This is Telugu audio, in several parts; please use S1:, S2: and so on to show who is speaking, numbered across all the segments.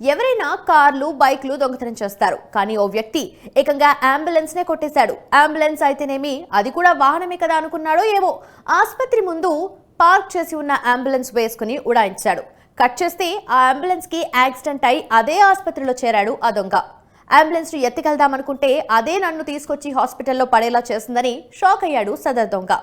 S1: ఎవరైనా కార్లు బైక్లు దొంగతనం చేస్తారు. కానీ ఓ వ్యక్తి ఏకంగా అంబులెన్స్ నే కొట్టేశాడు. అంబులెన్స్ అయితేనేమి అది కూడా వాహనమే కదా అనుకున్నాడో ఏమో. ఆసుపత్రి ముందు పార్క్ చేసి ఉన్న అంబులెన్స్ వేసుకుని ఉడాయించాడు. కట్ చేస్తే ఆ అంబులెన్స్కి యాక్సిడెంట్ అయి అదే ఆసుపత్రిలో చేరాడు ఆ దొంగ. అంబులెన్స్ను ఎత్తుకెళ్దామనుకుంటే అదే నన్ను తీసుకొచ్చి హాస్పిటల్లో పడేలా చేసిందని షాక్ అయ్యాడు సదర్ దొంగ.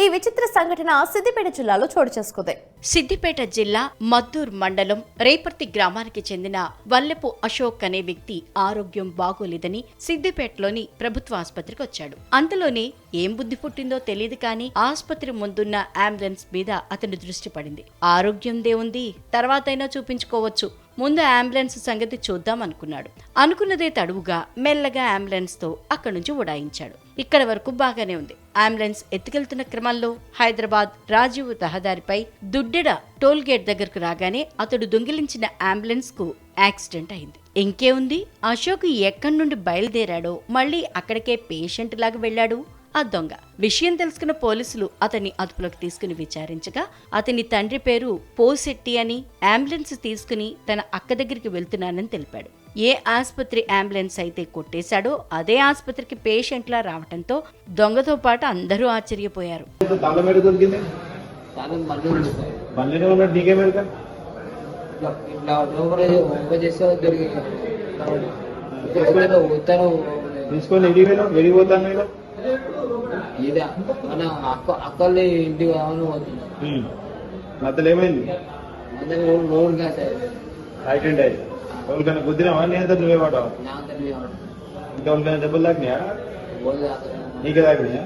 S1: ఈ విచిత్ర సంఘటన సిద్దిపేట జిల్లాలో చోటు చేసుకుంది.
S2: సిద్దిపేట జిల్లా మద్దూర్ మండలం రేపర్తి గ్రామానికి చెందిన వల్లెపు అశోక్ అనే వ్యక్తి ఆరోగ్యం బాగోలేదని సిద్దిపేటలోని ప్రభుత్వ ఆసుపత్రికి వచ్చాడు. అంతలోనే ఏం బుద్ధి పుట్టిందో తెలియదు కానీ ఆసుపత్రి ముందున్న అంబులెన్స్ మీద అతని దృష్టి పడింది. ఆరోగ్యం ఉంది తర్వాతైనా చూపించుకోవచ్చు. ముందు అంబులెన్స్ సంగతి చూద్దాం అనుకున్నాడు అనుకున్నదే తడువుగా మెల్లగా అంబులెన్స్తో అక్కడి నుంచి ఉడాయించాడు. ఇక్కడ వరకు బాగానే ఉంది. అంబులెన్స్ ఎత్తుకెళ్తున్న క్రమంలో హైదరాబాద్ రాజీవ్ రహదారిపై దుడ్డెడ టోల్ గేట్ దగ్గరకు రాగానే అతడు దొంగిలించిన అంబులెన్స్కు యాక్సిడెంట్ అయింది. ఇంకే ఉంది? అశోక్ ఎక్కడి నుండి బయలుదేరాడో మళ్ళీ అక్కడికే పేషెంట్ లాగా వెళ్ళాడు? ఆ దొంగ. విషయం తెలుసుకున్న పోలీసులు అతన్ని అదుపులోకి తీసుకుని విచారించగా అతని తండ్రి పేరు పోశెట్టి అని అంబులెన్స్ తీసుకుని తన అక్క దగ్గరికి వెళ్తున్నానని తెలిపాడు. ఏ ఆసుపత్రి అంబులెన్స్ అయితే కొట్టేశాడో అదే ఆసుపత్రికి పేషెంట్లా రావటంతో దొంగతో పాటు అందరూ ఆశ్చర్యపోయారు.
S3: తాళం ఎక్కడ దొరికింది?
S4: చాలా మంది ఉంది సార్.
S3: బండిలో ఉన్నట్టు నీకేమెరక
S4: ఇట్లా ఇట్లా లోపల ఓపెన్ చేస్తే దొరికింది. ఉత్తరం
S3: తీసుకొని ఎడిగి పోయినావు? ఎడిగి పోతాను నేను?
S4: ఇదే మన అక్క అక్కల్ని ఇంటికి కావాలని పోతుంది
S3: మధ్యలో ఏమైంది?
S4: అందరి రోడ్ కాదు సార్
S3: యాక్సిడెంట్ అయ్యి ఎవరికైనా గుద్దినావా? నేను అంతా నువ్వే
S4: తెలియదు
S3: ఇంకా ఎవరికైనా దెబ్బలు తాకినాయా? నీకే తాకినాయా.